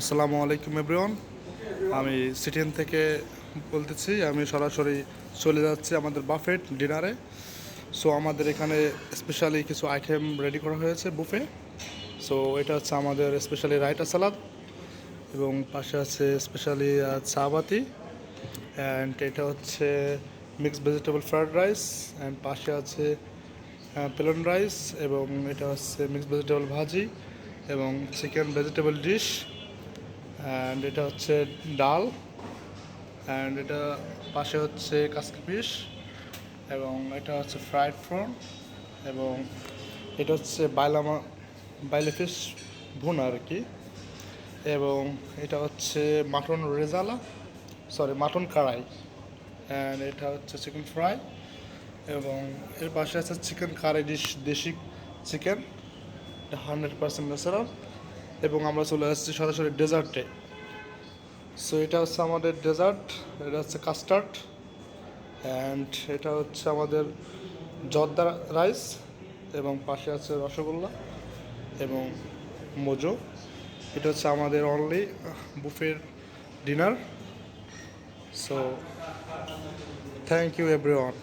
আসসালামু আলাইকুম এভরিওয়ান আমি সিটিএন থেকে বলতেছি, আমি সরাসরি চলে যাচ্ছি আমাদের বাফেট ডিনারে সো আমাদের এখানে স্পেশালি কিছু আইটেম রেডি করা হয়েছে বুফে সো এটা হচ্ছে আমাদের স্পেশালি রাইটা সালাদ এবং পাশে আছে স্পেশালি চাবাতি অ্যান্ড এটা হচ্ছে mix vegetable fried rice and পাশে আছে প্লেন রাইস এবং এটা হচ্ছে মিক্স ভেজিটেবল ভাজি এবং চিকেন ভেজিটেবল ডিশ অ্যান্ড এটা হচ্ছে ডাল। অ্যান্ড এটা পাশে হচ্ছে কাসকি ফিশ। এবং এটা হচ্ছে ফ্রাইড ফ্রন। এবং এটা হচ্ছে বাইলামা বাইলে ফিশ ভুনা আর কি এবং এটা হচ্ছে mutton rezala. Sorry mutton karahi. And এটা হচ্ছে চিকেন ফ্রাই। এবং এর পাশে আছে chicken curry dish, desi chicken. এটা হান্ড্রেড পার্সেন্ট ন্যাচারাল এবং আমরা চলে আসছি সরাসরি ডেজার্টে। সো এটা হচ্ছে আমাদের ডেজার্ট, এটা হচ্ছে কাস্টার্ড অ্যান্ড এটা হচ্ছে আমাদের জর্দা রাইস, এবং পাশে আছে রসগোল্লা এবং মোজো। এটা হচ্ছে আমাদের only বুফের dinner so thank you everyone